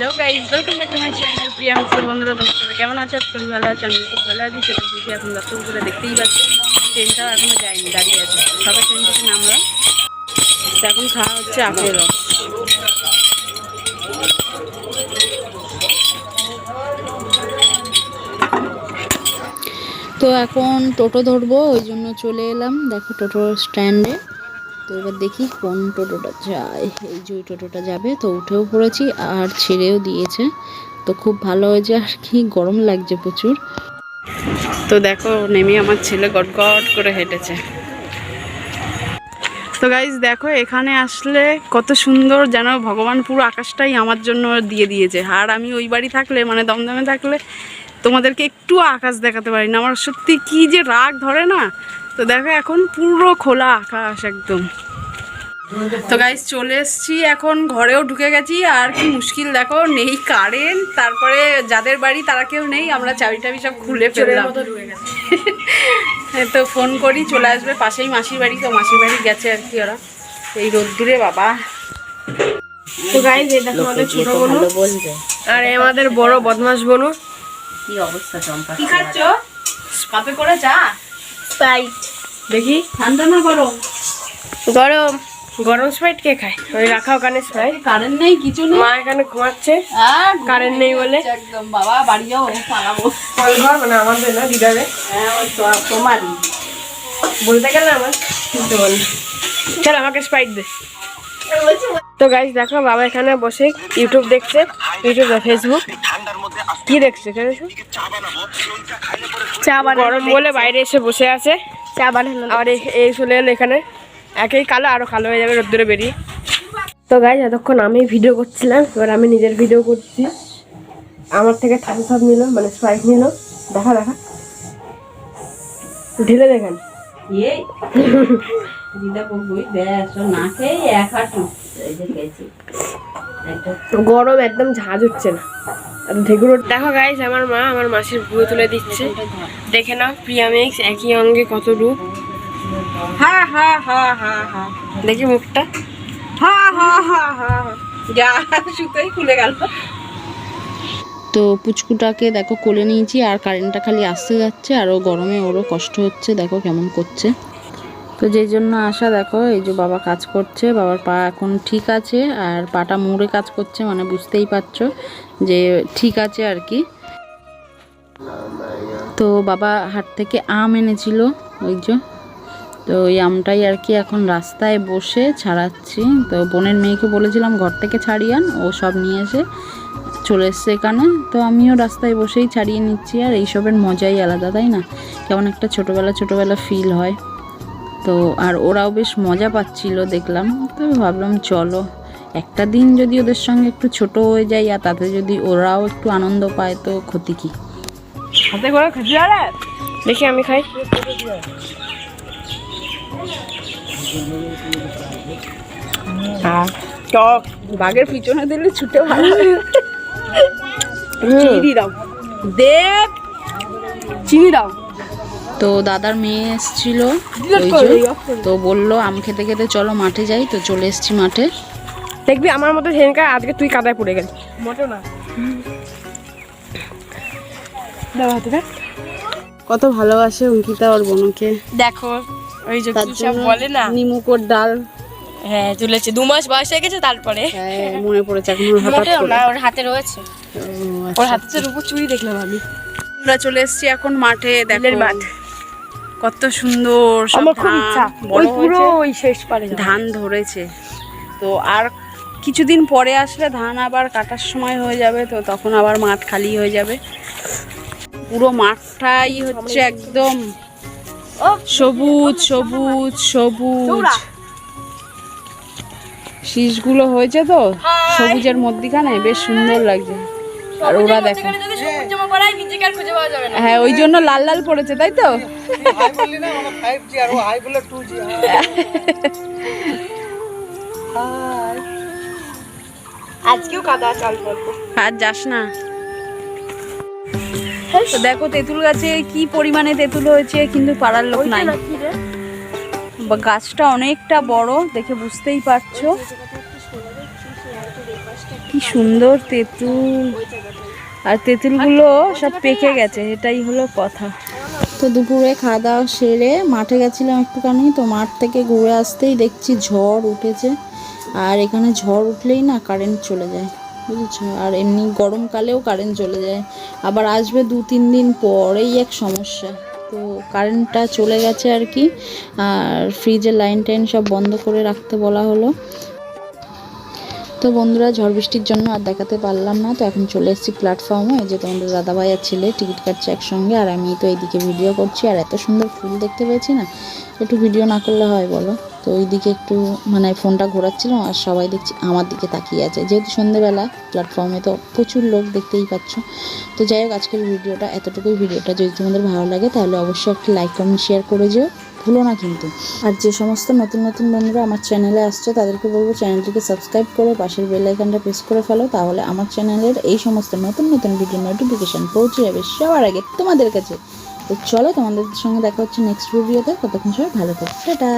Guys welcome back to my channel Priya mister বন্ধুরা তোমরা কেমন আছো? খুবই ভালো আছো আমি খুব ভালো আছি। সেটা বুঝে এখন দর্শক করে দেখতেই পাচ্ছি ট্রেনটাও এখনও যায়নি, দাঁড়িয়ে আছে। সবাই ট্রেন থেকে নামলাম এখন খাওয়া হচ্ছে আপেল তো এখন টোটো ধরবো, ওই জন্য চলে এলাম। দেখো টোটো স্ট্যান্ডে। তো এবার দেখি কোন টোটোটা যায়। এই যে ওই টোটোটা যাবে, তো উঠেও পড়েছি আর ছেড়েও দিয়েছে। তো খুব ভালো হয়েছে আর কি, গরম লাগছে প্রচুর। তো দেখো, নেমে আমার ছেলে গট গট করে হেঁটেছে। তো গাইজ দেখো, এখানে আসলে কত সুন্দর যেন ভগবান পুরো আকাশটাই আমার জন্য দিয়ে দিয়েছে। আর আমি ওই বাড়ি থাকলে মানে দমদমে থাকলে তোমাদেরকে একটু আকাশ দেখাতে পারি না আমার সত্যি কি যে রাগ ধরে না? তো দেখো এখন পুরো খোলা আকাশ একদম। তো গাইজ চলে এসছি। এখন ঘরেও ঢুকে গেছি। আর কি মুশকিল দেখো নেই কারেন্ট তারপরে যাদের বাড়ি তারা কেউ নেই আমরা চাবি টাবি সব খুলে ফেললাম। হ্যাঁ, তো ফোন করি চলে আসবে পাশেই মাসির বাড়ি। তো মাসির বাড়ি গেছে আর কি ওরা। এই রোদ্দুরে বাবা। তো গাইজ এটা আমাদের ছোট বোনু। আর আমাদের বড় বদমাস বোনু। কি অবস্থা চম্পা? কি খাচ্ছ? কাপে করে চা স্প্রাইট। দেখি ঠান্ডা না গরম? গরম। গরম স্প্রাইট কে খায়? ওই রাখা ওখানে স্প্রাইট। কারেন্ট নেই কিছু নেই। মা এখানে ঘুমাচ্ছে। আর কারেন্ট নেই বলে। একদম বাবা বাড়ি যাও পালাবো কল ঘর মানে আমাদের না দিদারে। হ্যাঁ ওই তো তোমারই। বলতে গেলে আমার কিন্তু বল। চল আমাকে স্প্রাইট দে। তো গাইজ দেখো বাবা এখানে বসে ইউটিউব দেখছে ইউটিউব ফেসবুক কি দেখছে চা গরম বলে বাইরে এসে বসে আছে। চা বানানো আর এই- চলে এলো এখানে। একেই কালো আরও কালো হয়ে যাবে রোদ্দুরে বেরিয়ে। তো গাইজ এতক্ষণ আমি ভিডিও করছিলাম এবার আমি নিজের ভিডিও করছি। আমার থেকে থামস আপ নিল মানে স্প্রাইট নিল। দেখা দেখা। ঢেলে দেখেন। গরম একদম ঝাঁজ হচ্ছে না। ঢেকুর দেখো গাইস আমার মা আমার মাসির ভুয়ে তুলে দিচ্ছে। দেখে নাও প্রিয়া মিক্স একই অঙ্গে কত রূপ। হা হা হা হা হা। দেখি মুখটা। হা হা হা হা যা সুতোই খুলে গেল। তো পুচকুটাকে দেখো কোলে নিয়েছি আর কারেন্টটা খালি আসতে যাচ্ছে আর ও গরমে ওরও কষ্ট হচ্ছে দেখো কেমন করছে। তো যেই জন্য আসা দেখো, এই যে বাবা কাজ করছে, বাবার পা এখন ঠিক আছে, আর পাটা মুড়ে কাজ করছে মানে বুঝতেই পারছ যে ঠিক আছে আর কি। তো বাবা হাট থেকে আম এনেছিল, ওই যে। তো ওই আমটাই আর কি এখন রাস্তায় বসে ছাড়াচ্ছি। তো বোনের মেয়েকে বলেছিলাম, ঘর থেকে ছাড়িয়ে আন, ও সব নিয়ে এসে চলে এসছে এখানে। তো আমিও রাস্তায় বসেই ছাড়িয়ে নিচ্ছি, আর এইসবের মজাই আলাদা, তাই না? কেমন একটা ছোটোবেলা ছোটোবেলা ফিল হয়। তো আর ওরাও বেশ মজা পাচ্ছিল দেখলাম। তো ভাবলাম চলো একটা দিন যদি ওদের সঙ্গে একটু ছোট হয়ে যায় আর তাতে যদি ওরাও একটু আনন্দ পায় তো ক্ষতি কি? হাতে করে খেতে দেখি আমি খাই। টক বাঘের পিছনে দিলে ছুটে ভালো চিনি দাও। দেখ চিনি দাও। তো দাদার মেয়ে এসেছিল তো বলল আম খেতে খেতে চলো মাঠে যাই তো চলে এসেছি মাঠে। দেখবি আমার মতো সেদিনকার আজকে তুই কাদায় পড়ে গেলি। মোটো না। দাও হাতে দেখ। কত ভালোবাসে অঙ্কিতা ওর বোনকে। দেখো ওই যে সব বলে না? নিমুকোর ডাল। হ্যাঁ তুলেছে। দু মাস বয়স হয়ে গেছে তারপরে। হ্যাঁ, মনে পড়েছে এখন ওর হঠাৎ করে না ওর হাতে রয়েছে। ওর। হাতে তো রূপো চুড়ি দেখলাম আমি। আমরা চলে এসেছি এখন মাঠে দেখো। মাঠ। কত সুন্দর সব ধান বড় পুরো ওই শেষ পারে ধান ধরেছে। তো আর কিছুদিন পরে আসলে ধান আবার কাটার সময় হয়ে যাবে তো তখন আবার মাঠ খালি হয়ে যাবে। পুরো মাঠটাই হচ্ছে একদম সবুজ সবুজ সবুজ। শীষগুলো হয়েছে তো সবুজের মধ্যিখানে বেশ সুন্দর লাগছে। আর ওরা দেখো। এখানে যদি সবুজ জামা পরাই নিজেকে আর খুঁজে পাওয়া যাবে না। হ্যাঁ ওই জন্য লাল লাল পড়েছে তাই তো? আজকেও কাদা চাল আর যাস না। তো দেখো তেঁতুল গাছে কি পরিমাণে তেঁতুল হয়েছে কিন্তু পাড়ার লোক নাই। গাছটা অনেকটা বড় দেখে বুঝতেই পারছ। কি সুন্দর তেঁতুল। আর তেঁতুলগুলো সব পেকে গেছে, এটাই হলো কথা। তো দুপুরে খাওয়া দাওয়া সেরে মাঠে গেছিলাম একটুখানি, তো মাঠ থেকে ঘুরে আসতেই দেখছি ঝড় উঠেছে। আর এখানে ঝড় উঠলেই না কারেন্ট চলে যায়, বুঝেছ? আর এমনি গরমকালেও কারেন্ট চলে যায়। আবার আসবে দু, তিন দিন পর এই এক সমস্যা। তো কারেন্টটা চলে গেছে আর কি, আর ফ্রিজের লাইন টাইন সব বন্ধ করে রাখতে বলা হলো। তো বন্ধুরা, ঝড় বৃষ্টির জন্য আর দেখাতে পারলাম না, তো এখন চলে এসেছি প্ল্যাটফর্মে যে তোমাদের দাদাভাই আর ছেলে, টিকিট কাটছে একসঙ্গে, আর আমি তো এইদিকে ভিডিও করছি, আর এত সুন্দর ফুল দেখতে পেয়েছি না, একটু ভিডিও না করলে হয় বলো? তো ওইদিকে একটু মানে ফোনটা ঘোরাচ্ছিলাম আর সবাই দেখছি আমার দিকে তাকিয়ে আছে। যেহেতু সন্ধেবেলা প্ল্যাটফর্মে তো প্রচুর লোক দেখতেই পাচ্ছ। তো যাই হোক, আজকের ভিডিওটা, এতটুকুই। ভিডিওটা যদি তোমাদের ভালো লাগে, তাহলে অবশ্যই একটা লাইক কমেন্ট শেয়ার করে যেও। ভুলো না কিন্তু। আর যে সমস্ত নতুন নতুন বন্ধুরা আমার চ্যানেলে আসছে, তাদেরকে বলব চ্যানেলটিকে সাবস্ক্রাইব করে পাশের বেল আইকনটা প্রেস করে ফেলো, তাহলে আমার চ্যানেলের এই সমস্ত নতুন নতুন ভিডিও নোটিফিকেশান পৌঁছে যাবে সবার আগে তোমাদের কাছে। তো চলো তোমাদের সঙ্গে দেখা হচ্ছে নেক্সট ভিডিওতে ততক্ষণ সবাই ভালো থাকো। টাটা!